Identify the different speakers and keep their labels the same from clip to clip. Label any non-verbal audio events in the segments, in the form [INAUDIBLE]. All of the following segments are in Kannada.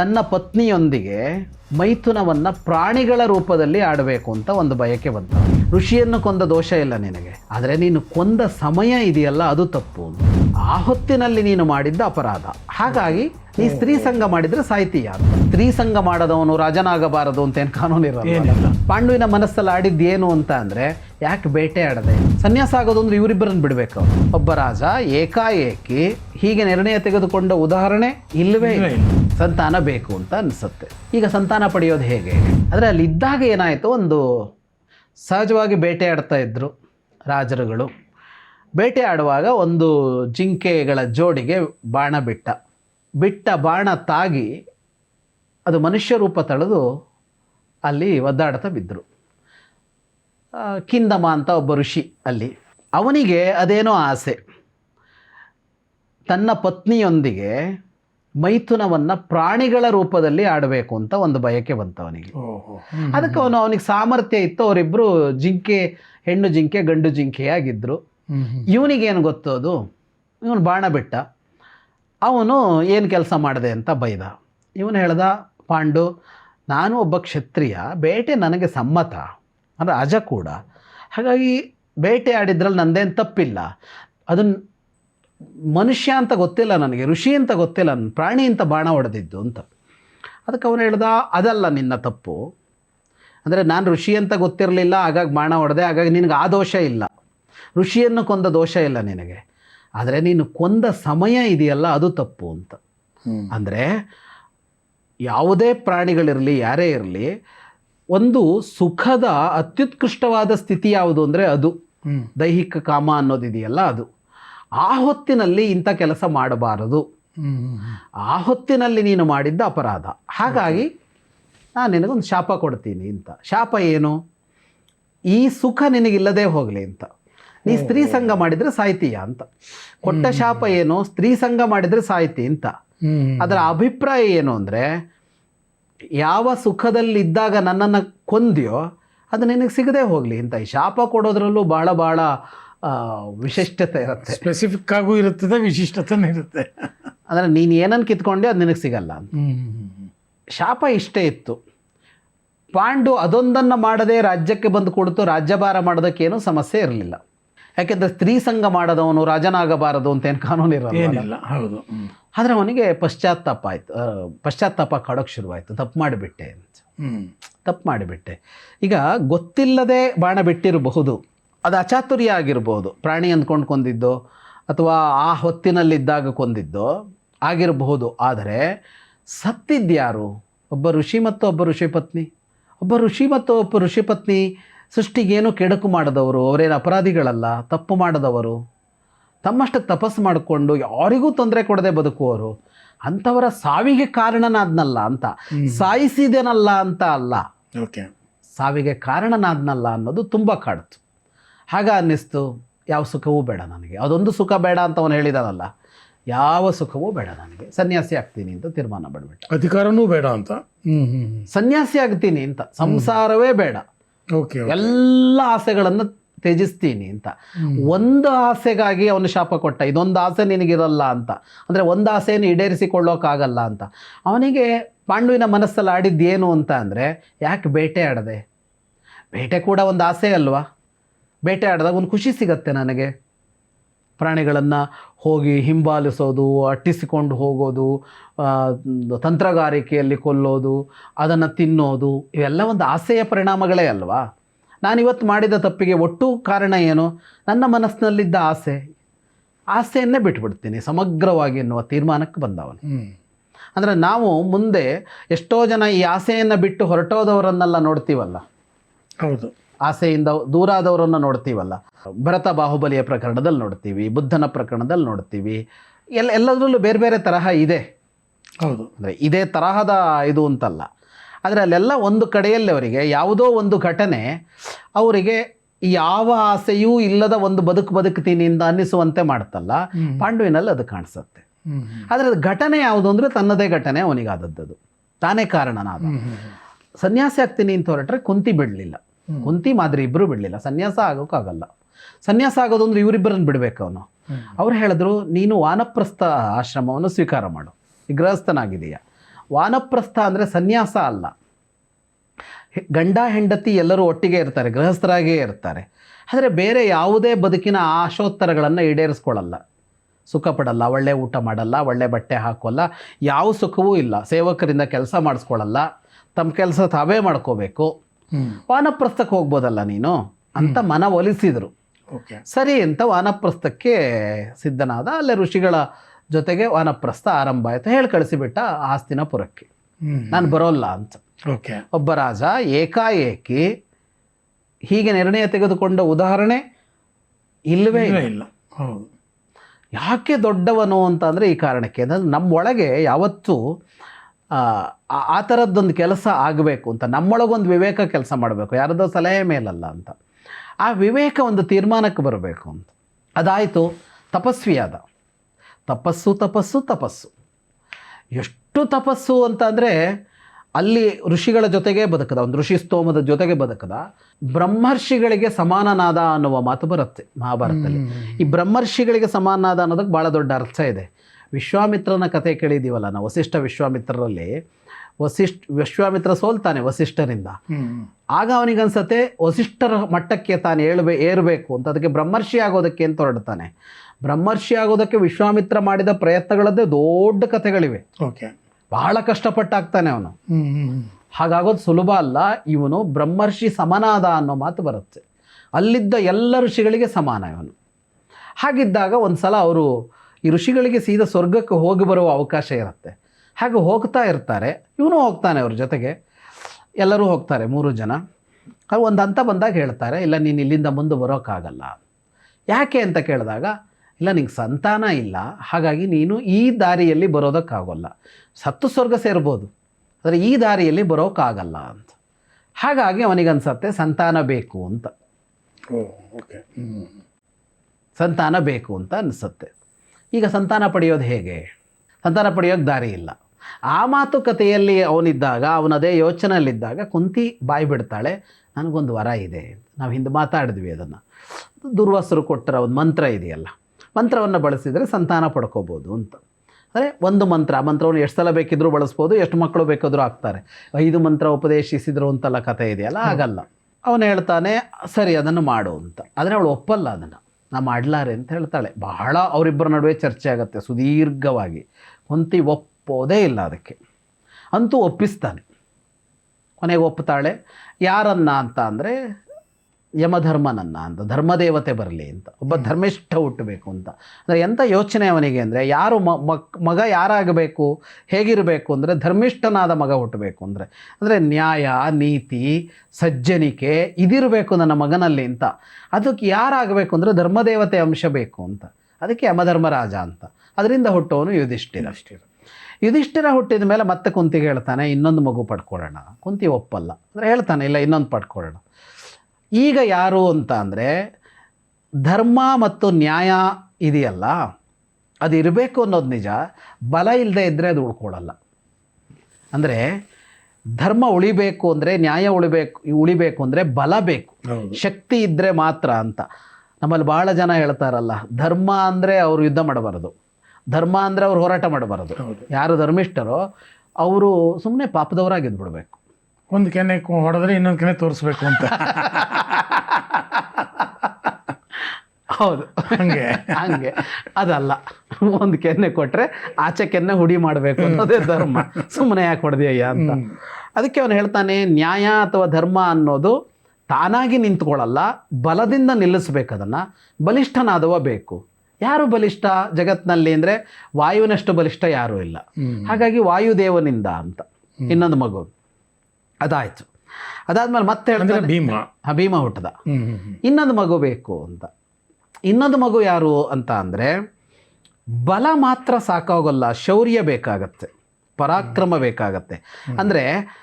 Speaker 1: ತನ್ನ ಪತ್ನಿಯೊಂದಿಗೆ ಮೈಥುನವನ್ನ ಪ್ರಾಣಿಗಳ ರೂಪದಲ್ಲಿ ಆಡಬೇಕು ಅಂತ ಒಂದು ಬಯಕೆ ಬಂತು. ಋಷಿಯನ್ನು ಕೊಂದ ದೋಷ ಇಲ್ಲ ನಿನಗೆ. ಆದರೆ ನೀನು ಕೊಂದ ಸಮಯ ಇದೆಯಲ್ಲ, ಅದು ತಪ್ಪು ಆ ಹೊತ್ತಿನಲ್ಲಿ ನೀನು ಮಾಡಿದ್ದ ಅಪರಾಧ. ಹಾಗಾಗಿ ನೀ ಸ್ತ್ರೀ ಸಂಘ ಮಾಡಿದ್ರೆ ಸಾಯ್ತೀಯ ಯಾರು ಸ್ತ್ರೀ ಸಂಘ ಮಾಡದವನು ರಾಜನಾಗಬಾರದು ಅಂತ ಏನು ಕಾನೂನು. ಇರಲ್ಲ. ಪಾಂಡುವಿನ ಮನಸ್ಸಲ್ಲಿ ಆಡಿದ್ದು ಏನು ಅಂತ ಅಂದ್ರೆ ಯಾಕೆ ಬೇಟೆ ಆಡದೆ? ಸನ್ಯಾಸ ಆಗೋದು ಅಂದ್ರೆ ಇವರಿಬ್ಬರನ್ನು ಬಿಡಬೇಕು. ಒಬ್ಬ ರಾಜ ಏಕಾಏಕಿ ಹೀಗೆ ನಿರ್ಣಯ ತೆಗೆದುಕೊಂಡ ಉದಾಹರಣೆ ಇಲ್ಲವೇ ಸಂತಾನ ಬೇಕು ಅಂತ ಅನಿಸುತ್ತೆ. ಈಗ ಸಂತಾನ ಪಡೆಯೋದು ಹೇಗೆ? ಆದರೆ ಅಲ್ಲಿ ಇದ್ದಾಗ ಏನಾಯಿತು? ಒಂದು ಸಹಜವಾಗಿ ಬೇಟೆ ಆಡ್ತಾ ಇದ್ರು ರಾಜರುಗಳು. ಬೇಟೆ ಆಡುವಾಗ ಒಂದು ಜಿಂಕೆಗಳ ಜೋಡಿಗೆ ಬಾಣ ಬಿಟ್ಟ. ಬಿಟ್ಟ ಬಾಣ ತಾಗಿ ಅದು ಮನುಷ್ಯ ರೂಪ ತಳೆದು ಅಲ್ಲಿ ಒದ್ದಾಡ್ತಾ ಬಿದ್ದರು ಕಿಂದಮ ಅಂತ ಒಬ್ಬ ಋಷಿ ಅಲ್ಲಿ. ಅವನಿಗೆ ಅದೇನೋ ಆಸೆ. ತನ್ನ ಪತ್ನಿಯೊಂದಿಗೆ ಮೈಥುನವನ್ನು ಪ್ರಾಣಿಗಳ ರೂಪದಲ್ಲಿ ಆಡಬೇಕು ಅಂತ ಒಂದು ಬಯಕೆ ಬಂತು ಅವನಿಗೆ. ಅದಕ್ಕೆ ಅವನು ಅವನಿಗೆ ಸಾಮರ್ಥ್ಯ ಇತ್ತು. ಅವರಿಬ್ಬರು ಜಿಂಕೆ ಹೆಣ್ಣು ಜಿಂಕೆ ಗಂಡು ಜಿಂಕೆಯಾಗಿದ್ದರು ಇವನಿಗೇನು ಗೊತ್ತು ಅದು? ಇವನು ಬಾಣ ಬಿಟ್ಟ. ಅವನು ಏನು ಕೆಲಸ ಮಾಡಿದೆ ಅಂತ ಬೈದ. ಇವನು ಹೇಳ್ದ, ಪಾಂಡು, ನಾನು ಒಬ್ಬ ಕ್ಷತ್ರಿಯ, ಬೇಟೆ ನನಗೆ ಸಮ್ಮತ, ಅಂದರೆ ಅಜ ಕೂಡ. ಹಾಗಾಗಿ ಬೇಟೆ ಆಡಿದ್ರಲ್ಲಿ ನಂದೇನು ತಪ್ಪಿಲ್ಲ. ಅದನ್ನು ಮನುಷ್ಯ ಅಂತ ಗೊತ್ತಿಲ್ಲ ನನಗೆ, ಋಷಿ ಅಂತ ಗೊತ್ತಿಲ್ಲ, ನನ್ನ ಪ್ರಾಣಿ ಅಂತ ಬಾಣ ಹೊಡೆದಿದ್ದು ಅಂತ. ಅದಕ್ಕೆ ಅವನು ಹೇಳ್ದ, ಅದಲ್ಲ ನಿನ್ನ ತಪ್ಪು. ಅಂದರೆ ನಾನು ಋಷಿ ಅಂತ ಗೊತ್ತಿರಲಿಲ್ಲ, ಹಾಗಾಗಿ ಬಾಣ ಹೊಡೆದೆ, ಹಾಗಾಗಿ ನಿನಗೆ ಆ ದೋಷ ಇಲ್ಲ. ಋಷಿಯನ್ನು ಕೊಂದ ದೋಷ ಇಲ್ಲ ನಿನಗೆ. ಆದರೆ ನೀನು ಕೊಂದ ಸಮಯ ಇದೆಯಲ್ಲ ಅದು ತಪ್ಪು ಅಂತ. ಅಂದರೆ ಯಾವುದೇ ಪ್ರಾಣಿಗಳಿರಲಿ ಯಾರೇ ಇರಲಿ ಒಂದು ಸುಖದ ಅತ್ಯುತ್ಕೃಷ್ಟವಾದ ಸ್ಥಿತಿ ಯಾವುದು ಅಂದರೆ ಅದು. ದೈಹಿಕ ಕಾಮ ಅನ್ನೋದಿದೆಯಲ್ಲ ಅದು. ಆ ಹೊತ್ತಿನಲ್ಲಿ ಇಂಥ ಕೆಲಸ ಮಾಡಬಾರದು. ಆ ಹೊತ್ತಿನಲ್ಲಿ ನೀನು ಮಾಡಿದ್ದ ಅಪರಾಧ. ಹಾಗಾಗಿ ನಾನು ನಿನಗೊಂದು ಶಾಪ ಕೊಡ್ತೀನಿ ಅಂತ. ಶಾಪ ಏನು? ಈ ಸುಖ ನಿನಗಿಲ್ಲದೆ ಹೋಗಲಿ ಅಂತ. ನೀ ಸ್ತ್ರೀ ಸಂಘ ಮಾಡಿದರೆ ಸಾಯ್ತೀಯ ಅಂತ. ಕೊಟ್ಟ ಶಾಪ ಏನು? ಸ್ತ್ರೀ ಸಂಘ ಮಾಡಿದರೆ ಸಾಯ್ತಿ ಅಂತ. ಅದರ ಅಭಿಪ್ರಾಯ ಏನು ಅಂದರೆ ಯಾವ ಸುಖದಲ್ಲಿದ್ದಾಗ ನನ್ನನ್ನು ಕೊಂದ್ಯೋ ಅದು ನಿನಗೆ ಸಿಗದೆ ಹೋಗಲಿ ಅಂತ. ಈ ಶಾಪ ಕೊಡೋದ್ರಲ್ಲೂ ಭಾಳ ಭಾಳ ವಿಶಿಷ್ಟತೆ ಇರುತ್ತೆ.
Speaker 2: ಸ್ಪೆಸಿಫಿಕ್ ಆಗೂ ಇರುತ್ತದೆ ವಿಶಿಷ್ಟತೆನೂ ಇರುತ್ತೆ.
Speaker 1: ಅಂದರೆ ನೀನು ಏನನ್ನು ಕಿತ್ಕೊಂಡೆ ಅದು ನಿನಗೆ ಸಿಗಲ್ಲ ಶಾಪ ಇಷ್ಟೇ ಇತ್ತು. ಪಾಂಡು ಅದೊಂದನ್ನು ಮಾಡದೆ ರಾಜ್ಯಕ್ಕೆ ಬಂದು ಕೊಡ್ತು ರಾಜ್ಯಭಾರ ಮಾಡೋದಕ್ಕೇನು ಸಮಸ್ಯೆ ಇರಲಿಲ್ಲ. ಯಾಕೆಂದರೆ ಸ್ತ್ರೀ ಸಂಘ ಮಾಡದವನು ರಾಜನಾಗಬಾರದು ಅಂತ ಏನು ಕಾನೂನು ಇರಲ್ಲ.
Speaker 2: ಹೌದು.
Speaker 1: ಆದರೆ ಅವನಿಗೆ ಪಶ್ಚಾತ್ತಾಪ ಆಯ್ತು. ಪಶ್ಚಾತ್ತಾಪ ಕಾಡೋಕ್ಕೆ ಶುರುವಾಯಿತು. ತಪ್ಪು ಮಾಡಿಬಿಟ್ಟೆ ಅಂತ. ತಪ್ಪು ಮಾಡಿಬಿಟ್ಟೆ. ಈಗ ಗೊತ್ತಿಲ್ಲದೆ ಬಾಣ ಬಿಟ್ಟಿರಬಹುದು. ಅದು ಅಚಾತುರ್ಯ ಆಗಿರ್ಬೋದು. ಪ್ರಾಣಿ ಅಂದ್ಕೊಂಡು ಕೊಂದಿದ್ದು ಅಥವಾ ಆ ಹೊತ್ತಿನಲ್ಲಿದ್ದಾಗ ಕೊಂದಿದ್ದು ಆಗಿರಬಹುದು. ಆದರೆ ಸತ್ತಿದ್ಯಾರು? ಒಬ್ಬ ಋಷಿ ಮತ್ತು ಒಬ್ಬ ಋಷಿ ಪತ್ನಿ? ಒಬ್ಬ ಋಷಿ ಮತ್ತು ಒಬ್ಬ ಋಷಿ ಪತ್ನಿ ಸೃಷ್ಟಿಗೇನು ಕೆಡಕು ಮಾಡದವರು ಅವರೇನು ಅಪರಾಧಿಗಳಲ್ಲ ತಪ್ಪು ಮಾಡದವರು? ತಮ್ಮಷ್ಟು ತಪಸ್ಸು ಮಾಡಿಕೊಂಡು ಯಾರಿಗೂ ತೊಂದರೆ ಕೊಡದೆ ಬದುಕುವವರು? ಅಂಥವರ ಸಾವಿಗೆ ಕಾರಣನಾದ್ನಲ್ಲ ಅಂತ. ಸಾಯಿಸಿದೆನಲ್ಲ ಅಂತ ಅಲ್ಲ.
Speaker 2: ಓಕೆ.
Speaker 1: ಸಾವಿಗೆ ಕಾರಣನಾದ್ನಲ್ಲ ಅನ್ನೋದು ತುಂಬ ಕಾಡ್ತು ಹಾಗ ಅನ್ನಿಸ್ತು ಯಾವ ಸುಖವೂ ಬೇಡ ನನಗೆ. ಅದೊಂದು ಸುಖ ಬೇಡ ಅಂತ ಅವನು ಹೇಳಿದಾನಲ್ಲ. ಯಾವ ಸುಖವೂ ಬೇಡ ನನಗೆ. ಸನ್ಯಾಸಿ ಆಗ್ತೀನಿ ಅಂತ ತೀರ್ಮಾನ ಬಿಡ್ಬಿಟ್ಟು
Speaker 2: ಅಧಿಕಾರನೂ ಬೇಡ ಅಂತ?
Speaker 1: ಸನ್ಯಾಸಿ ಆಗ್ತೀನಿ ಅಂತ. ಸಂಸಾರವೇ ಬೇಡ. ಎಲ್ಲ ಆಸೆಗಳನ್ನು ತ್ಯಜಿಸ್ತೀನಿ ಅಂತ. ಒಂದು ಆಸೆಗಾಗಿ ಅವನು ಶಾಪ ಕೊಟ್ಟ ಇದೊಂದು ಆಸೆ ನಿನಗಿರಲ್ಲ ಅಂತ. ಅಂದರೆ ಒಂದು ಆಸೆಯನ್ನು ಈಡೇರಿಸಿಕೊಳ್ಳೋಕ್ಕಾಗಲ್ಲ ಅಂತ. ಅವನಿಗೆ ಪಾಂಡುವಿನ ಮನಸ್ಸಲ್ಲಿ ಆಡಿದ್ದೇನು ಏನು ಅಂತ ಅಂದರೆ ಯಾಕೆ ಬೇಟೆ ಆಡದೆ? ಬೇಟೆ ಕೂಡ ಒಂದು ಆಸೆ ಅಲ್ವಾ? ಬೇಟೆ ಆಡಿದಾಗ ಒಂದು ಖುಷಿ ಸಿಗತ್ತೆ ನನಗೆ. ಪ್ರಾಣಿಗಳನ್ನು ಹೋಗಿ ಹಿಂಬಾಲಿಸೋದು ಅಟ್ಟಿಸಿಕೊಂಡು ಹೋಗೋದು ತಂತ್ರಗಾರಿಕೆಯಲ್ಲಿ ಕೊಲ್ಲೋದು ಅದನ್ನು ತಿನ್ನೋದು ಇವೆಲ್ಲ ಒಂದು ಆಸೆಯ ಪರಿಣಾಮಗಳೇ ಅಲ್ವಾ? ನಾನಿವತ್ತು ಮಾಡಿದ ತಪ್ಪಿಗೆ ಒಟ್ಟು ಕಾರಣ ಏನು? ನನ್ನ ಮನಸ್ಸಿನಲ್ಲಿದ್ದ ಆಸೆ. ಆಸೆಯನ್ನೇ ಬಿಟ್ಬಿಡ್ತೀನಿ ಸಮಗ್ರವಾಗಿ ಎನ್ನುವ ತೀರ್ಮಾನಕ್ಕೆ ಬಂದವನು. ಅಂದರೆ ನಾವು ಮುಂದೆ ಎಷ್ಟೋ ಜನ ಈ ಆಸೆಯನ್ನು ಬಿಟ್ಟು ಹೊರಟೋದವರನ್ನೆಲ್ಲ ನೋಡ್ತೀವಲ್ಲ?
Speaker 2: ಹೌದು.
Speaker 1: ಆಸೆಯಿಂದ ದೂರಾದವರನ್ನು ನೋಡ್ತೀವಲ್ಲ. ಭರತ ಬಾಹುಬಲಿಯ ಪ್ರಕರಣದಲ್ಲಿ ನೋಡ್ತೀವಿ ಬುದ್ಧನ ಪ್ರಕರಣದಲ್ಲಿ ನೋಡ್ತೀವಿ. ಎಲ್ಲ ಎಲ್ಲದರಲ್ಲೂ ಬೇರೆ ಬೇರೆ ತರಹ ಇದೆ.
Speaker 2: ಹೌದು.
Speaker 1: ಅಂದರೆ ಇದೇ ತರಹದ ಇದು ಅಂತಲ್ಲ. ಆದರೆ ಅಲ್ಲೆಲ್ಲ ಒಂದು ಕಡೆಯಲ್ಲಿ ಅವರಿಗೆ ಯಾವುದೋ ಒಂದು ಘಟನೆ ಅವರಿಗೆ ಯಾವ ಆಸೆಯೂ ಇಲ್ಲದ ಒಂದು ಬದುಕು ಬದುಕ್ತೀನಿ ಅಂತ ಅನ್ನಿಸುವಂತೆ ಮಾಡ್ತಲ್ಲ. ಪಾಂಡುವಿನಲ್ಲಿ ಅದು ಕಾಣಿಸುತ್ತೆ. ಆದರೆ ಅದು ಘಟನೆ ಯಾವುದು ಅಂದರೆ ತನ್ನದೇ ಘಟನೆ ಅವನಿಗಾದದ್ದು ತಾನೇ ಕಾರಣನಾದ. ಸನ್ಯಾಸಿ ಆಗ್ತೀನಿ ಅಂತ ಹೊರಟ್ರೆ ಕುಂತಿ ಬಿಡಲಿಲ್ಲ. ಕುಂತಿ ಮಾದರಿ ಇಬ್ಬರು ಬಿಡಲಿಲ್ಲ. ಸನ್ಯಾಸ ಆಗೋಕ್ಕಾಗಲ್ಲ ಸನ್ಯಾಸ ಆಗೋದು ಅಂದ್ರೆ ಇವರಿಬ್ಬರನ್ನು ಬಿಡಬೇಕು ಅವನು. ಅವ್ರು ಹೇಳಿದ್ರು ನೀನು ವಾನಪ್ರಸ್ಥ ಆಶ್ರಮವನ್ನು ಸ್ವೀಕಾರ ಮಾಡು. ಈ ಗೃಹಸ್ಥನಾಗಿದೆಯಾ ವಾನಪ್ರಸ್ಥ ಅಂದರೆ ಸನ್ಯಾಸ ಅಲ್ಲ. ಗಂಡ ಹೆಂಡತಿ ಎಲ್ಲರೂ ಒಟ್ಟಿಗೆ ಇರ್ತಾರೆ ಗೃಹಸ್ಥರಾಗೇ ಇರ್ತಾರೆ. ಆದರೆ ಬೇರೆ ಯಾವುದೇ ಬದುಕಿನ ಆಶೋತ್ತರಗಳನ್ನು ಈಡೇರಿಸ್ಕೊಳ್ಳಲ್ಲ. ಸುಖಪಡಲ್ಲ ಒಳ್ಳೆ ಊಟ ಮಾಡಲ್ಲ ಒಳ್ಳೆ ಬಟ್ಟೆ ಹಾಕೋಲ್ಲ ಯಾವ ಸುಖವೂ ಇಲ್ಲ. ಸೇವಕರಿಂದ ಕೆಲಸ ಮಾಡಿಸ್ಕೊಳ್ಳಲ್ಲ. ತಮ್ಮ ಕೆಲಸ ತಾವೇ ಮಾಡ್ಕೋಬೇಕು. ವಾನಪ್ರಸ್ಥಕ್ಕೆ ಹೋಗ್ಬೋದಲ್ಲ ನೀನು? ಅಂತ ಮನ ಒಲಿಸಿದರು. ಸರಿ ಅಂತ ವಾನಪ್ರಸ್ಥಕ್ಕೆ ಸಿದ್ಧನಾದ ಅಲ್ಲೇ ಋಷಿಗಳ ಜೊತೆಗೆ ವಾನಪ್ರಸ್ಥ ಆರಂಭ ಆಯಿತು. ಹೇಳಿ ಕಳಿಸಿಬಿಟ್ಟ ಆಸ್ತಿನಪುರಕ್ಕೆ.
Speaker 2: ಪುರಕ್ಕೆ
Speaker 1: ನಾನು ಬರೋಲ್ಲ ಅಂತ.
Speaker 2: ಓಕೆ.
Speaker 1: ಒಬ್ಬ ರಾಜ ಏಕಾಏಕಿ ಹೀಗೆ ನಿರ್ಣಯ ತೆಗೆದುಕೊಂಡ ಉದಾಹರಣೆ ಇಲ್ಲವೇ ಇಲ್ಲ. ಯಾಕೆ ದೊಡ್ಡವನು ಅಂತಂದರೆ ಈ ಕಾರಣಕ್ಕೆ? ಅಂದರೆ ನಮ್ಮೊಳಗೆ ಯಾವತ್ತೂ ಆ, ಥರದ್ದೊಂದು ಕೆಲಸ ಆಗಬೇಕು ಅಂತ ನಮ್ಮೊಳಗೊಂದು ವಿವೇಕ ಕೆಲಸ ಮಾಡಬೇಕು ಯಾರದೋ ಸಲಹೆ ಮೇಲಲ್ಲ ಅಂತ. ಆ ವಿವೇಕ ಒಂದು ತೀರ್ಮಾನಕ್ಕೆ ಬರಬೇಕು ಅಂತ. ಅದಾಯಿತು ತಪಸ್ವಿಯಾದ ತಪಸ್ಸು ತಪಸ್ಸು ತಪಸ್ಸು. ಎಷ್ಟು ತಪಸ್ಸು ಅಂತ ಅಂದರೆ ಅಲ್ಲಿ ಋಷಿಗಳ ಜೊತೆಗೆ ಬದುಕದ ಒಂದು ಋಷಿ ಸ್ತೋಮದ ಜೊತೆಗೆ ಬದುಕದ. ಬ್ರಹ್ಮರ್ಷಿಗಳಿಗೆ ಸಮಾನನಾದ ಅನ್ನುವ ಮಾತು ಬರುತ್ತೆ ಮಹಾಭಾರತದಲ್ಲಿ. ಈ ಬ್ರಹ್ಮರ್ಷಿಗಳಿಗೆ ಸಮಾನನಾದ ಅನ್ನೋದಕ್ಕೆ ಭಾಳ ದೊಡ್ಡ ಅರ್ಥ ಇದೆ. ವಿಶ್ವಾಮಿತ್ರನ ಕಥೆ ಕೇಳಿದ್ದೀವಲ್ಲ ನಾವು ವಸಿಷ್ಠ ವಿಶ್ವಾಮಿತ್ರರಲ್ಲಿ. ವಸಿಷ್ಠ ವಿಶ್ವಾಮಿತ್ರ ಸೋಲ್ತಾನೆ ವಸಿಷ್ಠರಿಂದ. ಆಗ ಅವನಿಗನ್ಸತ್ತೆ ವಸಿಷ್ಠರ ಮಟ್ಟಕ್ಕೆ ತಾನು ಏಳ್ಬೇ ಏರಬೇಕು ಅಂತ ಅದಕ್ಕೆ ಬ್ರಹ್ಮರ್ಷಿ ಆಗೋದಕ್ಕೆ ಅಂತ ಹೊರಡ್ತಾನೆ. ಬ್ರಹ್ಮರ್ಷಿ ಆಗೋದಕ್ಕೆ ವಿಶ್ವಾಮಿತ್ರ ಮಾಡಿದ ಪ್ರಯತ್ನಗಳದ್ದೇ ದೊಡ್ಡ ಕಥೆಗಳಿವೆ.
Speaker 2: ಓಕೆ.
Speaker 1: ಬಹಳ ಕಷ್ಟಪಟ್ಟಾಗ್ತಾನೆ ಅವನು. ಹಾಗಾಗೋದು ಸುಲಭ ಅಲ್ಲ ಇವನು ಬ್ರಹ್ಮರ್ಷಿ ಸಮನಾದ ಅನ್ನೋ ಮಾತು ಬರುತ್ತೆ. ಅಲ್ಲಿದ್ದ ಎಲ್ಲ ಋಷಿಗಳಿಗೆ ಸಮಾನ ಇವನು. ಹಾಗಿದ್ದಾಗ ಒಂದು ಸಲ ಅವರು ಈ ಋಷಿಗಳಿಗೆ ಸೀದಾ ಸ್ವರ್ಗಕ್ಕೆ ಹೋಗಿ ಬರುವ ಅವಕಾಶ ಇರುತ್ತೆ. ಹಾಗೆ ಹೋಗ್ತಾ ಇರ್ತಾರೆ. ಇವನು ಹೋಗ್ತಾನೆ ಅವ್ರ ಜೊತೆಗೆ. ಎಲ್ಲರೂ ಹೋಗ್ತಾರೆ ಮೂರು ಜನ. ಅವ್ರು ಒಂದು ಹಂತ ಬಂದಾಗ ಹೇಳ್ತಾರೆ ಇಲ್ಲ ನೀನು ಇಲ್ಲಿಂದ ಮುಂದೆ ಬರೋಕ್ಕಾಗಲ್ಲ. ಯಾಕೆ ಅಂತ ಕೇಳಿದಾಗ ಇಲ್ಲ ನಿಂಗೆ ಸಂತಾನ ಇಲ್ಲ. ಹಾಗಾಗಿ ನೀನು ಈ ದಾರಿಯಲ್ಲಿ ಬರೋದಕ್ಕಾಗೋಲ್ಲ. ಸತ್ತು ಸ್ವರ್ಗ ಸೇರ್ಬೋದು. ಆದರೆ ಈ ದಾರಿಯಲ್ಲಿ ಬರೋಕ್ಕಾಗಲ್ಲ ಅಂತ. ಹಾಗಾಗಿ ಅವನಿಗನ್ಸತ್ತೆ ಸಂತಾನ ಬೇಕು ಅಂತ.
Speaker 2: ಓಕೆ.
Speaker 1: ಸಂತಾನ ಬೇಕು ಅಂತ ಅನಿಸುತ್ತೆ. ಈಗ ಸಂತಾನ ಪಡೆಯೋದು ಹೇಗೆ? ಸಂತಾನ ಪಡೆಯೋಕ್ಕೆ ದಾರಿ ಇಲ್ಲ. ಆ ಮಾತುಕತೆಯಲ್ಲಿ ಅವನಿದ್ದಾಗ ಅವನದೇ ಯೋಚನೆಯಲ್ಲಿದ್ದಾಗ ಕುಂತಿ ಬಾಯಿ ಬಿಡ್ತಾಳೆ ನನಗೊಂದು ವರ ಇದೆ. ನಾವು ಹಿಂದೆ ಮಾತಾಡಿದ್ವಿ ಅದನ್ನು. ದುರ್ವಾಸರು ಕೊಟ್ಟರೆ ಒಂದು ಮಂತ್ರ ಇದೆಯಲ್ಲ ಮಂತ್ರವನ್ನು ಬಳಸಿದರೆ ಸಂತಾನ ಪಡ್ಕೋಬೋದು ಅಂತ. ಅಂದರೆ ಒಂದು ಮಂತ್ರ ಆ ಮಂತ್ರವನ್ನು ಎಷ್ಟು ಸಲ ಬೇಕಿದ್ರೂ ಬಳಸ್ಬೋದು ಎಷ್ಟು ಮಕ್ಕಳು ಬೇಕಾದರೂ ಆಗ್ತಾರೆ ಐದು ಮಂತ್ರ ಉಪದೇಶಿಸಿದ್ರು ಅಂತೆಲ್ಲ ಕಥೆ ಇದೆಯಲ್ಲ ಆಗಲ್ಲ ಅವನು ಹೇಳ್ತಾನೆ ಸರಿ ಅದನ್ನು ಮಾಡು ಅಂತ. ಆದರೆ ಅವಳು ಒಪ್ಪಲ್ಲ ಅದನ್ನು. ನಾ ಮಾಡಲಾರೆ ಅಂತ ಹೇಳ್ತಾಳೆ. ಬಹಳ ಅವರಿಬ್ಬರ ನಡುವೆ ಚರ್ಚೆ ಆಗುತ್ತೆ, ಸುದೀರ್ಘವಾಗಿ. ಕುಂತಿ ಒಪ್ಪೋದೇ ಇಲ್ಲ ಅದಕ್ಕೆ. ಅಂತೂ ಒಪ್ಪಿಸ್ತಾನೆ. ಕೊನೆಗೆ ಒಪ್ಪುತ್ತಾಳೆ ಯಾರನ್ನ ಅಂತ ಅಂದರೆ ಯಮಧರ್ಮನನ್ನ ಅಂತ ಧರ್ಮದೇವತೆ ಬರಲಿ ಅಂತ ಒಬ್ಬ ಧರ್ಮಿಷ್ಠ ಹುಟ್ಟಬೇಕು ಅಂತ. ಅಂದರೆ ಎಂಥ ಯೋಚನೆ ಅವನಿಗೆ ಅಂದರೆ ಯಾರು ಮ ಮಕ್ ಮಗ ಯಾರಾಗಬೇಕು ಹೇಗಿರಬೇಕು ಅಂದರೆ ಧರ್ಮಿಷ್ಠನಾದ ಮಗ ಹುಟ್ಟಬೇಕು ಅಂದರೆ ಅಂದರೆ ನ್ಯಾಯ ನೀತಿ ಸಜ್ಜನಿಕೆ ಇದಿರಬೇಕು ನನ್ನ ಮಗನಲ್ಲಿ ಅಂತ. ಅದಕ್ಕೆ ಯಾರಾಗಬೇಕು ಅಂದರೆ ಧರ್ಮದೇವತೆ ಅಂಶ ಬೇಕು ಅಂತ. ಅದಕ್ಕೆ ಯಮಧರ್ಮರಾಜ ಅಂತ. ಅದರಿಂದ ಹುಟ್ಟೋನು ಯುಧಿಷ್ಠಿರ.
Speaker 2: ಅಷ್ಟೇ
Speaker 1: ಯುಧಿಷ್ಠಿರ ಹುಟ್ಟಿದ ಮೇಲೆ ಮತ್ತೆ ಕುಂತಿಗೆ ಹೇಳ್ತಾನೆ ಇನ್ನೊಂದು ಮಗು ಪಡ್ಕೊಳ್ಳೋಣ. ಕುಂತಿ ಒಪ್ಪಲ್ಲ. ಅಂದರೆ ಹೇಳ್ತಾನೆ ಇಲ್ಲ ಇನ್ನೊಂದು ಪಡ್ಕೊಳ್ಳೋಣ. ಈಗ ಯಾರು ಅಂತ ಅಂದರೆ ಧರ್ಮ ಮತ್ತು ನ್ಯಾಯ ಇದೆಯಲ್ಲ ಅದು ಇರಬೇಕು ಅನ್ನೋದು ನಿಜ ಬಲ ಇಲ್ಲದೆ ಇದ್ದರೆ ಅದು ಉಳ್ಕೊಳ್ಳಲ್ಲ. ಅಂದರೆ ಧರ್ಮ ಉಳಿಬೇಕು ಅಂದರೆ ನ್ಯಾಯ ಉಳಿಬೇಕು ಉಳಿಬೇಕು ಅಂದರೆ ಬಲ ಬೇಕು. ಶಕ್ತಿ ಇದ್ದರೆ ಮಾತ್ರ ಅಂತ. ನಮ್ಮಲ್ಲಿ ಭಾಳ ಜನ ಹೇಳ್ತಾರಲ್ಲ ಧರ್ಮ ಅಂದರೆ ಅವರು ಯುದ್ಧ ಮಾಡಬಾರದು. ಧರ್ಮ ಅಂದರೆ ಅವ್ರು ಹೋರಾಟ ಮಾಡಬಾರದು. ಯಾರು ಧರ್ಮಿಷ್ಠರೋ ಅವರು ಸುಮ್ಮನೆ ಪಾಪದವರಾಗಿದ್ಬಿಡ್ಬೇಕು.
Speaker 2: ಒಂದು ಕೆನೆ ಹೊಡೆದ್ರೆ ಇನ್ನೊಂದು ಕೆನೆ ತೋರಿಸ್ಬೇಕು ಅಂತ.
Speaker 1: ಹೌದು.
Speaker 2: ಹಂಗೆ.
Speaker 1: ಹಂಗೆ. ಅದಲ್ಲ. ಒಂದು ಕೆನ್ನೆ ಕೊಟ್ಟರೆ ಆಚೆ ಕೆನ್ನೆ ಹುಡಿ ಮಾಡಬೇಕು ಅನ್ನೋದೇ ಧರ್ಮ. ಸುಮ್ಮನೆ ಯಾಕೆ ಹೊಡೆದಿಯ್ಯ ಅಂತ. ಅದಕ್ಕೆ ಅವನು ಹೇಳ್ತಾನೆ ನ್ಯಾಯ ಅಥವಾ ಧರ್ಮ ಅನ್ನೋದು ತಾನಾಗಿ ನಿಂತ್ಕೊಳ್ಳಲ್ಲ ಬಲದಿಂದ ನಿಲ್ಲಿಸ್ಬೇಕು ಅದನ್ನು. ಬಲಿಷ್ಠನಾದವ ಬೇಕು. ಯಾರು ಬಲಿಷ್ಠ ಜಗತ್ತಿನಲ್ಲಿ ಅಂದರೆ ವಾಯುವಿನಷ್ಟು ಬಲಿಷ್ಠ ಯಾರೂ ಇಲ್ಲ. ಹಾಗಾಗಿ ವಾಯುದೇವನಿಂದ ಅಂತ. ಇನ್ನೊಂದು ಮಗು. ಅದಾಯಿತು. ಅದಾದ್ಮೇಲೆ ಮತ್ತೆ
Speaker 2: ಭೀಮ.
Speaker 1: ಆ, ಭೀಮ ಹುಟ್ಟದ. ಇನ್ನೊಂದು ಮಗು ಬೇಕು ಅಂತ. ಇನ್ನೊಂದು ಮಗು ಯಾರು ಅಂತ ಅಂದರೆ ಬಲ ಮಾತ್ರ ಸಾಕಾಗೋಲ್ಲ ಶೌರ್ಯ ಬೇಕಾಗತ್ತೆ ಪರಾಕ್ರಮ ಬೇಕಾಗತ್ತೆ. ಅಂದರೆ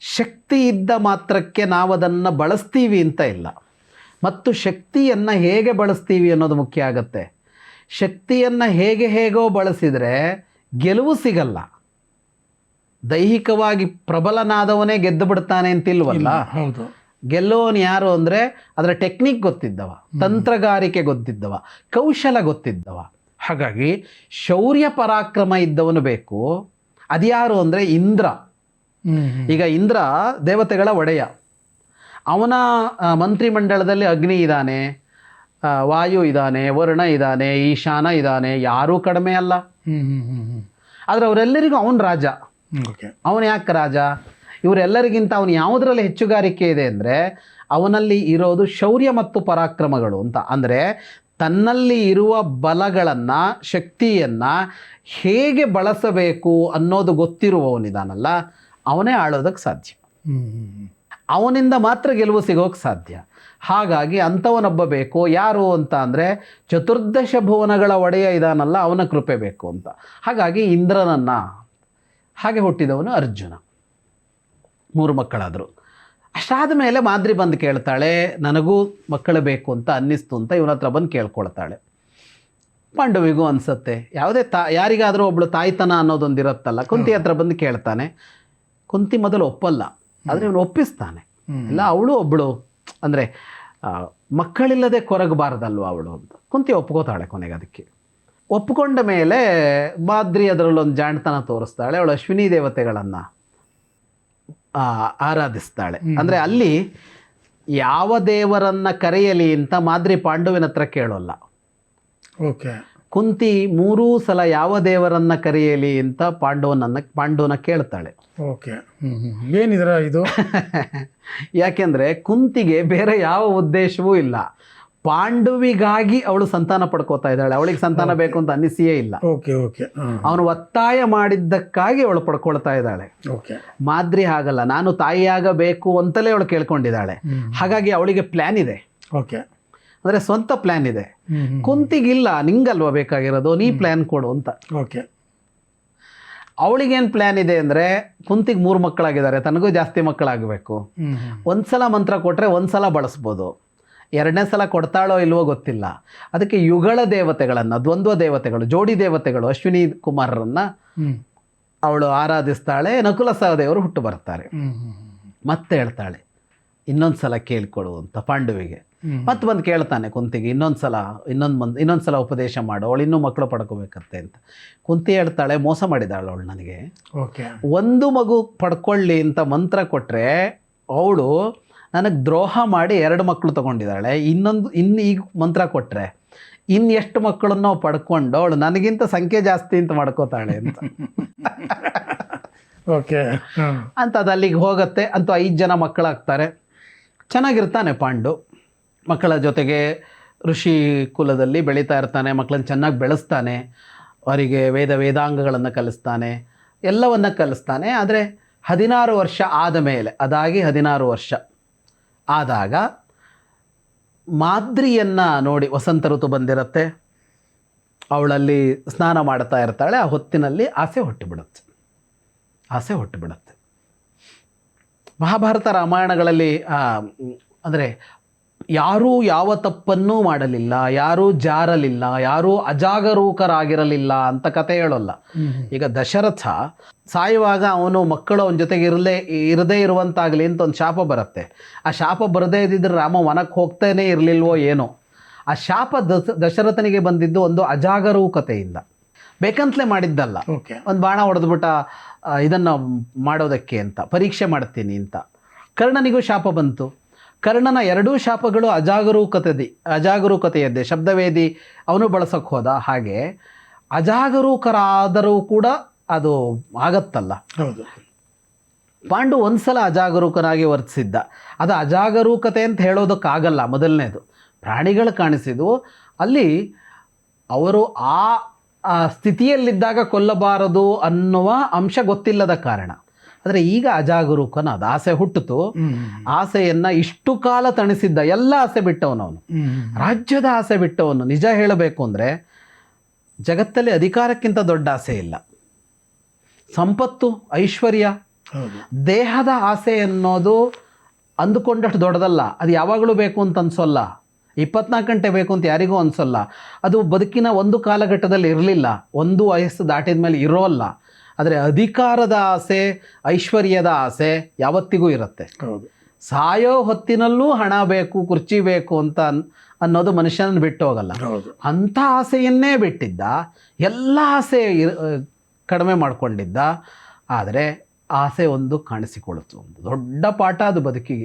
Speaker 1: ಶಕ್ತಿ ಇದ್ದ ಮಾತ್ರಕ್ಕೆ ನಾವು ಅದನ್ನು ಬಳಸ್ತೀವಿ ಅಂತ ಇಲ್ಲ. ಮತ್ತು ಶಕ್ತಿಯನ್ನು ಹೇಗೆ ಬಳಸ್ತೀವಿ ಅನ್ನೋದು ಮುಖ್ಯ ಆಗತ್ತೆ. ಶಕ್ತಿಯನ್ನು ಹೇಗೆ ಹೇಗೋ ಬಳಸಿದರೆ ಗೆಲುವು ಸಿಗಲ್ಲ. ದೈಹಿಕವಾಗಿ ಪ್ರಬಲನಾದವನೇ ಗೆದ್ದು ಬಿಡ್ತಾನೆ ಅಂತಿಲ್ವಲ್ಲ?
Speaker 2: ಹೌದು.
Speaker 1: ಗೆಲ್ಲೋನು ಯಾರು ಅಂದರೆ ಅದರ ಟೆಕ್ನಿಕ್ ಗೊತ್ತಿದ್ದವ ತಂತ್ರಗಾರಿಕೆ ಗೊತ್ತಿದ್ದವ ಕೌಶಲ ಗೊತ್ತಿದ್ದವ. ಹಾಗಾಗಿ ಶೌರ್ಯ ಪರಾಕ್ರಮ ಇದ್ದವನು ಬೇಕು. ಅದ್ಯಾರು ಅಂದರೆ ಇಂದ್ರ. ಈಗ ಇಂದ್ರ ದೇವತೆಗಳ ಒಡೆಯ. ಅವನ ಮಂತ್ರಿಮಂಡಲದಲ್ಲಿ ಅಗ್ನಿ ಇದ್ದಾನೆ ವಾಯು ಇದ್ದಾನೆ ವರುಣ ಇದ್ದಾನೆ ಈಶಾನ ಇದ್ದಾನೆ ಯಾರೂ ಕಡಿಮೆ ಅಲ್ಲ. ಆದರೆ ಅವರೆಲ್ಲರಿಗೂ ಅವನ ರಾಜ. ಅವನು ಯಾಕೆ ರಾಜ? ಇವರೆಲ್ಲರಿಗಿಂತ ಅವನು ಯಾವುದರಲ್ಲಿ ಹೆಚ್ಚುಗಾರಿಕೆ ಇದೆ ಅಂದರೆ ಅವನಲ್ಲಿ ಇರೋದು ಶೌರ್ಯ ಮತ್ತು ಪರಾಕ್ರಮಗಳು ಅಂತ. ಅಂದರೆ ತನ್ನಲ್ಲಿ ಇರುವ ಬಲಗಳನ್ನು, ಶಕ್ತಿಯನ್ನು ಹೇಗೆ ಬಳಸಬೇಕು ಅನ್ನೋದು ಗೊತ್ತಿರುವವನಿದಾನಲ್ಲ, ಅವನೇ ಆಳೋದಕ್ಕೆ ಸಾಧ್ಯ. ಅವನಿಂದ ಮಾತ್ರ ಗೆಲುವು ಸಿಗೋಕ್ಕೆ ಸಾಧ್ಯ. ಹಾಗಾಗಿ ಅಂಥವನೊಬ್ಬ ಬೇಕು. ಯಾರು ಅಂತ ಅಂದರೆ ಚತುರ್ದಶ ಭುವನಗಳ ಒಡೆಯ ಇದಾನಲ್ಲ, ಅವನ ಕೃಪೆ ಬೇಕು ಅಂತ. ಹಾಗಾಗಿ ಇಂದ್ರನನ್ನು ಹಾಗೆ ಹುಟ್ಟಿದವನು ಅರ್ಜುನ. ಮೂರು ಮಕ್ಕಳಾದರು. ಅಷ್ಟಾದ ಮೇಲೆ ಮಾದ್ರಿ ಬಂದು ಕೇಳ್ತಾಳೆ ನನಗೂ ಮಕ್ಕಳು ಬೇಕು ಅಂತ ಅನ್ನಿಸ್ತು ಅಂತ ಇವನ ಹತ್ರ ಬಂದು ಕೇಳ್ಕೊಳ್ತಾಳೆ. ಪಾಂಡವಿಗೂ ಅನಿಸುತ್ತೆ ಯಾವುದೇ ತಾ ಯಾರಿಗಾದರೂ ಒಬ್ಬಳು ತಾಯ್ತನ ಅನ್ನೋದೊಂದು ಇರುತ್ತಲ್ಲ ಕುಂತಿ ಹತ್ರ ಬಂದು ಕೇಳ್ತಾನೆ. ಕುಂತಿ ಮೊದಲು ಒಪ್ಪಲ್ಲ ಆದರೆ ಇವನು ಒಪ್ಪಿಸ್ತಾನೆ. ಇಲ್ಲ ಅವಳು ಒಬ್ಬಳು ಅಂದರೆ ಮಕ್ಕಳಿಲ್ಲದೆ ಕೊರಗಬಾರ್ದಲ್ವ ಅವಳು ಅಂತ. ಕುಂತಿ ಒಪ್ಕೋತಾಳೆ ಕೊನೆಗೆ ಅದಕ್ಕೆ. ಒಪ್ಕೊಂಡ ಮೇಲೆ ಬಾದ್ರಿ ಅದರಲ್ಲೊಂದು ಜಾಣತನ ತೋರಿಸ್ತಾಳೆ ಅವಳು ಅಶ್ವಿನಿ ದೇವತೆಗಳನ್ನು ಆರಾಧಿಸ್ತಾಳೆ. ಅಂದರೆ ಅಲ್ಲಿ ಯಾವ ದೇವರನ್ನು ಕರೆಯಲಿ ಅಂತ ಮಾದ್ರಿ ಪಾಂಡುವಿನ ಹತ್ರ ಕೇಳೋಲ್ಲ.
Speaker 2: ಓಕೆ.
Speaker 1: ಕುಂತಿ ಮೂರೂ ಸಲ ಯಾವ ದೇವರನ್ನ ಕರೆಯಲಿ ಅಂತ ಪಾಂಡವನನ್ನು ಪಾಂಡವನ ಕೇಳ್ತಾಳೆ.
Speaker 2: ಓಕೆ. ಏನಿದ್ರ ಇದು? [LAUGHS]
Speaker 1: ಯಾಕೆಂದ್ರೆ ಕುಂತಿಗೆ ಬೇರೆ ಯಾವ ಉದ್ದೇಶವೂ ಇಲ್ಲ. ಪಾಂಡುವಿಗಾಗಿ ಅವಳು ಸಂತಾನ ಪಡ್ಕೋತಾ ಇದ್ದಾಳೆ. ಅವಳಿಗೆ ಸಂತಾನ ಬೇಕು ಅಂತ ಅನ್ನಿಸಿಯೇ ಇಲ್ಲ.
Speaker 2: ಓಕೆ ಓಕೆ
Speaker 1: ಅವನು ಒತ್ತಾಯ ಮಾಡಿದ್ದಕ್ಕಾಗಿ ಅವಳು ಪಡ್ಕೊಳ್ತಾ ಇದ್ದಾಳೆ.
Speaker 2: ಓಕೆ
Speaker 1: ಮಾದ್ರಿ ಹಾಗಲ್ಲ ನಾನು ತಾಯಿಯಾಗಬೇಕು ಅಂತಲೇ ಅವಳು ಕೇಳ್ಕೊಂಡಿದ್ದಾಳೆ. ಹಾಗಾಗಿ ಅವಳಿಗೆ ಪ್ಲ್ಯಾನ್ ಇದೆ.
Speaker 2: ಓಕೆ
Speaker 1: ಅಂದರೆ ಸ್ವಂತ ಪ್ಲ್ಯಾನ್ ಇದೆ. ಕುಂತಿಗಿಲ್ಲ ನಿಂಗಲ್ವಾ ಬೇಕಾಗಿರೋದು? ನೀ ಪ್ಲ್ಯಾನ್ ಕೊಡು ಅಂತ.
Speaker 2: ಓಕೆ
Speaker 1: ಅವಳಿಗೇನು ಪ್ಲ್ಯಾನ್ ಇದೆ ಅಂದರೆ ಕುಂತಿಗೆ ಮೂರು ಮಕ್ಕಳಾಗಿದ್ದಾರೆ. ತನಗೂ ಜಾಸ್ತಿ ಮಕ್ಕಳಾಗಬೇಕು. ಒಂದ್ಸಲ ಮಂತ್ರ ಕೊಟ್ಟರೆ ಒಂದ್ಸಲ ಬಳಸ್ಬೋದು. ಎರಡನೇ ಸಲ ಕೊಡ್ತಾಳೋ ಇಲ್ವೋ ಗೊತ್ತಿಲ್ಲ. ಅದಕ್ಕೆ ಯುಗಳ ದೇವತೆಗಳನ್ನು ದ್ವಂದ್ವ ದೇವತೆಗಳು ಜೋಡಿ ದೇವತೆಗಳು ಅಶ್ವಿನಿ ಕುಮಾರರನ್ನು ಅವಳು ಆರಾಧಿಸ್ತಾಳೆ ನಕುಲ ಸಹದೇವರು ಹುಟ್ಟು ಬರ್ತಾರೆ ಮತ್ತೆ ಹೇಳ್ತಾಳೆ ಇನ್ನೊಂದು ಸಲ ಕೇಳಿಕೊಡು ಅಂತ ಪಾಂಡುವಿಗೆ. ಮತ್ತೆ ಬಂದು ಕೇಳ್ತಾನೆ ಕುಂತಿಗೆ ಇನ್ನೊಂದು ಸಲ ಇನ್ನೊಂದು ಮಂದ್ ಇನ್ನೊಂದು ಸಲ ಉಪದೇಶ ಮಾಡು ಅವಳು ಇನ್ನೂ ಮಕ್ಕಳು ಪಡ್ಕೋಬೇಕಂತೆ ಅಂತ. ಕುಂತಿ ಹೇಳ್ತಾಳೆ ಮೋಸ ಮಾಡಿದಾಳು ಅವಳು ನನಗೆ.
Speaker 2: ಓಕೆ.
Speaker 1: ಒಂದು ಮಗು ಪಡ್ಕೊಳ್ಳಿ ಅಂತ ಮಂತ್ರ ಕೊಟ್ಟರೆ ಅವಳು ನನಗೆ ದ್ರೋಹ ಮಾಡಿ ಎರಡು ಮಕ್ಕಳು ತೊಗೊಂಡಿದ್ದಾಳೆ. ಇನ್ನೊಂದು ಇನ್ನು ಈಗ ಮಂತ್ರ ಕೊಟ್ಟರೆ ಇನ್ನು ಎಷ್ಟು ಮಕ್ಕಳನ್ನು ಪಡ್ಕೊಂಡು ಅವಳು ನನಗಿಂತ ಸಂಖ್ಯೆ ಜಾಸ್ತಿ ಅಂತ ಮಾಡ್ಕೋತಾಳೆ ಅಂತ. [LAUGHS]
Speaker 2: ಓಕೆ
Speaker 1: ಅಂತ ಅದು ಅಲ್ಲಿಗೆ ಹೋಗುತ್ತೆ. ಅಂತೂ ಐದು ಜನ ಮಕ್ಕಳಾಗ್ತಾರೆ. ಚೆನ್ನಾಗಿರ್ತಾನೆ ಪಾಂಡು. ಮಕ್ಕಳ ಜೊತೆಗೆ ಋಷಿ ಕುಲದಲ್ಲಿ ಬೆಳೀತಾ ಇರ್ತಾನೆ. ಮಕ್ಕಳನ್ನ ಚೆನ್ನಾಗಿ ಬೆಳೆಸ್ತಾನೆ. ಅವರಿಗೆ ವೇದ ವೇದಾಂಗಗಳನ್ನು ಕಲಿಸ್ತಾನೆ. ಎಲ್ಲವನ್ನ ಕಲಿಸ್ತಾನೆ. ಆದರೆ ಹದಿನಾರು ವರ್ಷ ಆದ ಮೇಲೆ ಅದಾಗಿ ಹದಿನಾರು ವರ್ಷ. ಆದಾಗ ಮಾದ್ರಿಯನ್ನು ನೋಡಿ ವಸಂತ ಋತು ಬಂದಿರುತ್ತೆ. ಅವಳಲ್ಲಿ ಸ್ನಾನ ಮಾಡ್ತಾ ಇರ್ತಾಳೆ, ಆ ಹೊತ್ತಿನಲ್ಲಿ ಆಸೆ ಹುಟ್ಟಿಬಿಡುತ್ತೆ. ಆಸೆ ಹುಟ್ಟಿಬಿಡುತ್ತೆ. ಮಹಾಭಾರತ ರಾಮಾಯಣಗಳಲ್ಲಿ ಅಂದರೆ ಯಾರೂ ಯಾವ ತಪ್ಪನ್ನೂ ಮಾಡಲಿಲ್ಲ ಯಾರೂ ಜಾರಲಿಲ್ಲ ಯಾರೂ ಅಜಾಗರೂಕರಾಗಿರಲಿಲ್ಲ ಅಂತ ಕತೆ ಹೇಳೋಲ್ಲ. ಈಗ ದಶರಥ ಸಾಯುವಾಗ ಅವನು ಮಕ್ಕಳು ಅವನ ಜೊತೆಗೆ ಇರಲೇ ಇರದೇ ಇರುವಂತಾಗಲಿ ಅಂತ ಒಂದು ಶಾಪ ಬರುತ್ತೆ. ಆ ಶಾಪ ಬರದೇ ಇದ್ದಿದ್ರೆ ರಾಮ ವನಕ್ಕೆ ಹೋಗ್ತಾನೆ ಇರಲಿಲ್ವೋ ಏನೋ. ಆ ಶಾಪ ದಶ ದಶರಥನಿಗೆ ಬಂದಿದ್ದು ಒಂದು ಅಜಾಗರೂಕತೆಯಿಂದ. ಬೇಕಂತಲೇ ಮಾಡಿದ್ದಲ್ಲ.
Speaker 2: ಓಕೆ.
Speaker 1: ಒಂದು ಬಾಣ ಹೊಡೆದ್ಬಿಟ್ಟ ಇದನ್ನು ಮಾಡೋದಕ್ಕೆ ಅಂತ ಪರೀಕ್ಷೆ ಮಾಡ್ತೀನಿ ಅಂತ. ಕರ್ಣನಿಗೂ ಶಾಪ ಬಂತು. ಕರ್ಣನ ಎರಡೂ ಶಾಪಗಳು ಅಜಾಗರೂಕತೆ ಅಜಾಗರೂಕತೆಯದ್ದೇ. ಶಬ್ದವೇದಿ ಅವನು ಬಳಸೋಕ್ಕೆ ಹೋದ ಹಾಗೆ ಅಜಾಗರೂಕರಾದರೂ ಕೂಡ ಅದು ಆಗತ್ತಲ್ಲ.
Speaker 2: ಹೌದು.
Speaker 1: ಪಾಂಡು ಒಂದ್ಸಲ ಅಜಾಗರೂಕನಾಗಿ ವರ್ತಿಸಿದ್ದ. ಅದು ಅಜಾಗರೂಕತೆ ಅಂತ ಹೇಳೋದಕ್ಕಾಗಲ್ಲ ಮೊದಲನೇದು. ಪ್ರಾಣಿಗಳು ಕಾಣಿಸಿದ್ವು. ಅಲ್ಲಿ ಅವರು ಆ ಸ್ಥಿತಿಯಲ್ಲಿದ್ದಾಗ ಕೊಲ್ಲಬಾರದು ಅನ್ನುವ ಅಂಶ ಗೊತ್ತಿಲ್ಲದ ಕಾರಣ. ಆದರೆ ಈಗ ಅಜಾಗರೂಕನಾದ ಆಸೆ ಹುಟ್ಟಿತು. ಆಸೆಯನ್ನು ಇಷ್ಟು ಕಾಲ ತಣಿಸಿದ್ದ ಎಲ್ಲ ಆಸೆ ಬಿಟ್ಟವನವನು
Speaker 2: ಅವನು.
Speaker 1: ರಾಜ್ಯದ ಆಸೆ ಬಿಟ್ಟವನು. ನಿಜ ಹೇಳಬೇಕು ಅಂದರೆ ಜಗತ್ತಲ್ಲಿ ಅಧಿಕಾರಕ್ಕಿಂತ ದೊಡ್ಡ ಆಸೆ ಇಲ್ಲ. ಸಂಪತ್ತು ಐಶ್ವರ್ಯ ದೇಹದ ಆಸೆ ಅನ್ನೋದು ಅಂದುಕೊಂಡಷ್ಟು ದೊಡ್ಡದಲ್ಲ. ಅದು ಯಾವಾಗಲೂ ಬೇಕು ಅಂತ ಅನ್ಸೋಲ್ಲ. ಇಪ್ಪತ್ನಾಲ್ಕು ಗಂಟೆ ಬೇಕು ಅಂತ ಯಾರಿಗೂ ಅನಿಸೋಲ್ಲ. ಅದು ಬದುಕಿನ ಒಂದು ಕಾಲಘಟ್ಟದಲ್ಲಿ ಇರಲಿಲ್ಲ. ಒಂದು ವಯಸ್ಸು ದಾಟಿದ ಮೇಲೆ ಇರೋಲ್ಲ. ಆದರೆ ಅಧಿಕಾರದ ಆಸೆ ಐಶ್ವರ್ಯದ ಆಸೆ ಯಾವತ್ತಿಗೂ ಇರುತ್ತೆ. ಸಾಯೋ ಹೊತ್ತಿನಲ್ಲೂ ಹಣ ಬೇಕು ಕುರ್ಚಿ ಬೇಕು ಅಂತ ಅನ್ ಅನ್ನೋದು ಮನುಷ್ಯನ ಬಿಟ್ಟು ಹೋಗಲ್ಲ. ಅಂಥ ಆಸೆಯನ್ನೇ ಬಿಟ್ಟಿದ್ದ ಎಲ್ಲ ಆಸೆ ಇರ್- ಕಡಿಮೆ ಮಾಡಿಕೊಂಡಿದ್ದ ಆದರೆ ಆಸೆ ಒಂದು ಕಾಣಿಸಿಕೊಳ್ಳುತ್ತೆ. ಒಂದು ದೊಡ್ಡ ಪಾಠ ಅದು ಬದುಕಿಗೆ.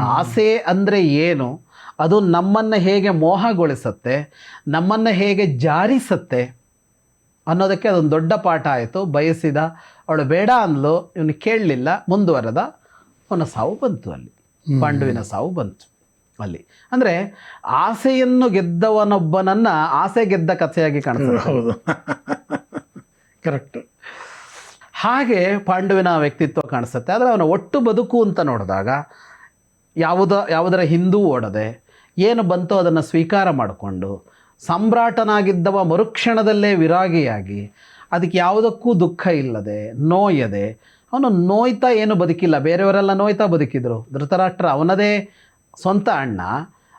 Speaker 1: ಆಸೆ ಅಂದರೆ ಏನು? ಅದು ನಮ್ಮನ್ನು ಹೇಗೆ ಮೋಹಗೊಳಿಸುತ್ತೆ? ನಮ್ಮನ್ನು ಹೇಗೆ ಜಾರಿಸುತ್ತೆ? ಅನ್ನೋದಕ್ಕೆ ಅದೊಂದು ದೊಡ್ಡ ಪಾಠ ಆಯಿತು. ಬಯಸಿದ ಅವಳು ಬೇಡ ಅಂದ್ಲು ಇವನು ಕೇಳಲಿಲ್ಲ. ಮುಂದುವರೆದ ಅವನ ಸಾವು ಬಂತು ಅಲ್ಲಿ. ಪಾಂಡುವಿನ ಸಾವು ಬಂತು ಅಲ್ಲಿ. ಅಂದರೆ ಆಸೆಯನ್ನು ಗೆದ್ದವನೊಬ್ಬನನ್ನು ಆಸೆ ಗೆದ್ದ ಕಥೆಯಾಗಿ ಕಾಣಿಸ್ತದೆ
Speaker 2: ಹೌದು. ಕರೆಕ್ಟ್
Speaker 1: ಹಾಗೆ ಪಾಂಡುವಿನ ವ್ಯಕ್ತಿತ್ವ ಕಾಣಿಸುತ್ತೆ. ಆದರೆ ಅವನ ಒಟ್ಟು ಬದುಕು ಅಂತ ನೋಡಿದಾಗ ಯಾವುದ ಯಾವುದರ ಹಿಂದೂ ಓಡದೆ ಏನು ಬಂತೋ ಅದನ್ನು ಸ್ವೀಕಾರ ಮಾಡಿಕೊಂಡು ಸಮ್ರಾಟನಾಗಿದ್ದವ ಮರುಕ್ಷಣದಲ್ಲೇ ವಿರಾಗಿಯಾಗಿ, ಅದಕ್ಕೆ ಯಾವುದಕ್ಕೂ ದುಃಖ ಇಲ್ಲದೆ, ನೋಯದೆ. ಅವನು ನೋಯ್ತಾ ಏನು ಬದುಕಿಲ್ಲ. ಬೇರೆಯವರೆಲ್ಲ ನೋಯ್ತಾ ಬದುಕಿದ್ರು. ಧೃತರಾಷ್ಟ್ರ ಅವನದೇ ಸ್ವಂತ ಅಣ್ಣ.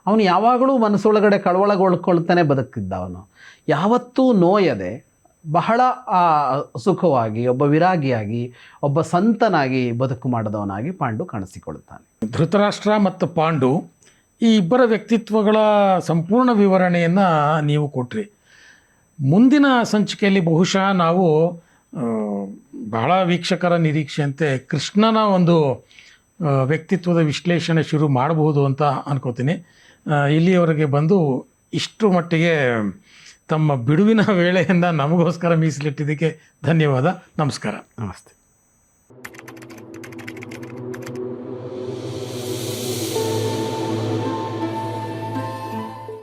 Speaker 1: ಅವನು ಯಾವಾಗಲೂ ಮನಸ್ಸೊಳಗಡೆ ಕಳವಳಗೊಳ್ಕೊಳ್ತಾನೆ ಬದುಕಿದ್ದ ಅವನು ಯಾವತ್ತೂ ನೋಯದೆ, ಬಹಳ ಸುಖವಾಗಿ, ಒಬ್ಬ ವಿರಾಗಿಯಾಗಿ, ಒಬ್ಬ ಸಂತನಾಗಿ ಬದುಕು ಮಾಡಿದವನಾಗಿ ಪಾಂಡು ಕಾಣಿಸಿಕೊಳ್ಳುತ್ತಾನೆ.
Speaker 2: ಧೃತರಾಷ್ಟ್ರ ಮತ್ತು ಪಾಂಡು ಈ ಇಬ್ಬರ ವ್ಯಕ್ತಿತ್ವಗಳ ಸಂಪೂರ್ಣ ವಿವರಣೆಯನ್ನು ನೀವು ಕೊಟ್ರಿ. ಮುಂದಿನ ಸಂಚಿಕೆಯಲ್ಲಿ ಬಹುಶಃ ನಾವು ಬಹಳ ವೀಕ್ಷಕರ ನಿರೀಕ್ಷೆಯಂತೆ ಕೃಷ್ಣನ ಒಂದು ವ್ಯಕ್ತಿತ್ವದ ವಿಶ್ಲೇಷಣೆ ಶುರು ಮಾಡಬಹುದು ಅಂತ ಅನ್ಕೋತೀನಿ. ಇಲ್ಲಿಯವರೆಗೆ ಬಂದು ಇಷ್ಟು ಮಟ್ಟಿಗೆ ತಮ್ಮ ಬಿಡುವಿನ [LAUGHS] ವೇಳೆಯಿಂದ ನಮಗೋಸ್ಕರ ಮೀಸಲಿಟ್ಟಿದ್ದಕ್ಕೆ ಧನ್ಯವಾದ. ನಮಸ್ಕಾರ.
Speaker 1: ನಮಸ್ತೆ.